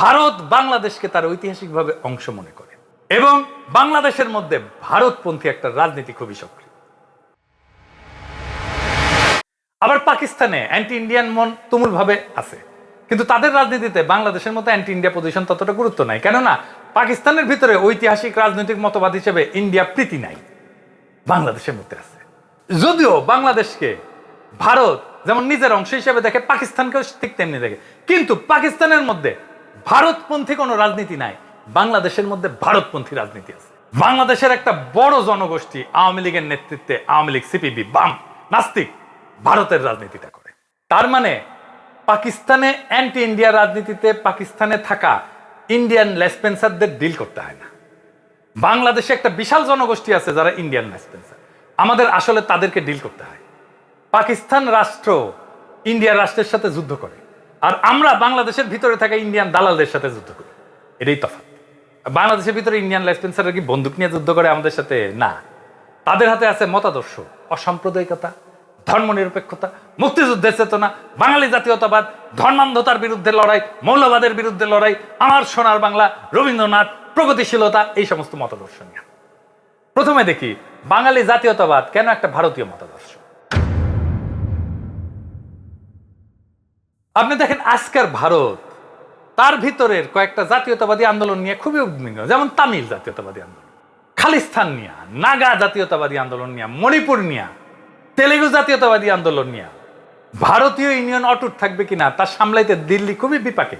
ভারত বাংলাদেশকে তার ঐতিহাসিকভাবে অংশ মনে করে। এবং বাংলাদেশের মধ্যে ভারতপন্থী একটা রাজনীতি খুবই সক্রিয়। আবার পাকিস্তানে অ্যান্টি ইন্ডিয়ান মন তুমুলভাবে আছে। কিন্তু তাদের রাজনীতিতে বাংলাদেশের মতো অ্যান্টি ইন্ডিয়া পজিশন ততটা গুরুত্ব নাই। কেননা, পাকিস্তানের ভিতরে ঐতিহাসিক রাজনৈতিক মতবাদ হিসেবে ইন্ডিয়া প্রীতি নাই। বাংলাদেশের মধ্যে আছে। যদিও বাংলাদেশকে ভারত যেমন নিজের অংশ হিসেবে দেখে, পাকিস্তানকেও ঠিক তেমনি দেখে। কিন্তু পাকিস্তানের মধ্যে ভারতপন্থী কোনো রাজনীতি নাই। বাংলাদেশের মধ্যে ভারতপন্থী রাজনীতি আছে। বাংলাদেশের একটা বড় জনগোষ্ঠী আওয়ামী লীগের নেতৃত্বে আওয়ামী লীগ, সিপিবি, বাম, নাস্তিক ভারতের রাজনীতিটা করে। তার মানে পাকিস্তানে অ্যান্টি ইন্ডিয়া রাজনীতিতে পাকিস্তানে থাকা ইন্ডিয়ান লেসপেন্সারদের ডিল করতে হয় না। বাংলাদেশে একটা বিশাল জনগোষ্ঠী আছে যারা ইন্ডিয়ান লেসপেন্সার। আমাদের আসলে তাদেরকে ডিল করতে হয়। পাকিস্তান রাষ্ট্র ইন্ডিয়া রাষ্ট্রের সাথে যুদ্ধ করে। আর আমরা বাংলাদেশের ভিতরে থাকা ইন্ডিয়ান দালালদের সাথে যুদ্ধ করি। এটাই তফাৎ। বাংলাদেশের ভিতরে ইন্ডিয়ান লেসপেন্সাররা কি বন্দুক নিয়ে যুদ্ধ করে আমাদের সাথে? না। তাদের হাতে আছে মতাদর্শ, অসাম্প্রদায়িকতা, ধর্মনিরপেক্ষতা, মুক্তিযুদ্ধের চেতনা, বাঙালি জাতীয়তাবাদ, ধর্মান্ধতার বিরুদ্ধে লড়াই, মৌলবাদের বিরুদ্ধে লড়াই, আমার সোনার বাংলা, রবীন্দ্রনাথ, প্রগতিশীলতা, এই সমস্ত মতাদর্শ নিয়ে। প্রথমে দেখি, বাঙালি জাতীয়তাবাদ কেন একটা ভারতীয় মতাদর্শ? আপনি দেখেন আজকের ভারত, তার ভিতরের কয়েকটা জাতীয়তাবাদী আন্দোলন নিয়ে খুবই উদ্বিগ্ন। যেমন তামিল জাতীয়তাবাদী আন্দোলন, খালিস্তান নিয়ে, নাগা জাতীয়তাবাদী আন্দোলন নিয়ে, মণিপুর নিয়ে, তেলেগু জাতীয়তাবাদী আন্দোলন নিয়ে। ভারতীয় ইউনিয়ন অটুট থাকবে কিনা তা সামলাইতে দিল্লি খুবই বিপাকে।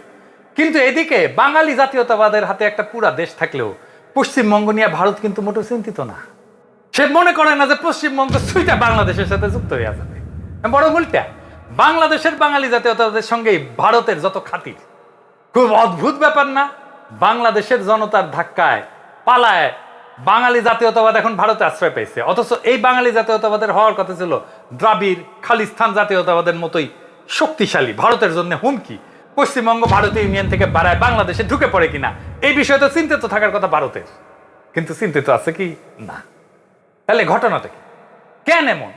কিন্তু এদিকে বাঙালি জাতীয়তাবাদের হাতে একটা পুরা দেশ থাকলেও পশ্চিমবঙ্গ নিয়ে ভারত কিন্তু মোটেও চিন্তিত না। সে মনে করে না যে পশ্চিমবঙ্গ সুইটা বাংলাদেশের সাথে যুক্ত হয়ে যাবে। বড় উল্টা। বাংলাদেশের বাঙালি জাতীয়তাদের সঙ্গেই ভারতের যত খাতির, খুব অদ্ভুত ব্যাপার না? বাংলাদেশের জনতার ধাক্কায় পালায় বাঙালি জাতীয়তাবাদ এখন ভারতে আশ্রয় পেয়েছে। অথচ এই বাঙালি জাতীয়তাবাদের হওয়ার কথা ছিল দ্রাবিড় খালিস্তান জাতীয়তাবাদের মতোই শক্তিশালী। ভারতের জন্য হুমকি। পশ্চিমবঙ্গ ভারতীয় ইউনিয়ন থেকে বাড়ায় বাংলাদেশে ঢুকে পড়ে কিনা, এই বিষয়ে তো চিন্তিত থাকার কথা ভারতের। কিন্তু চিন্তিত আছে কি? না। তাহলে ঘটনাটা কি? কেন এমন?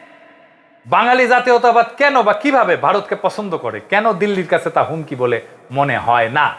বাঙালি জাতীয়তাবাদ কেন বা কীভাবে ভারতকে পছন্দ করে? কেন দিল্লির কাছে তা হুমকি বলে মনে হয় না?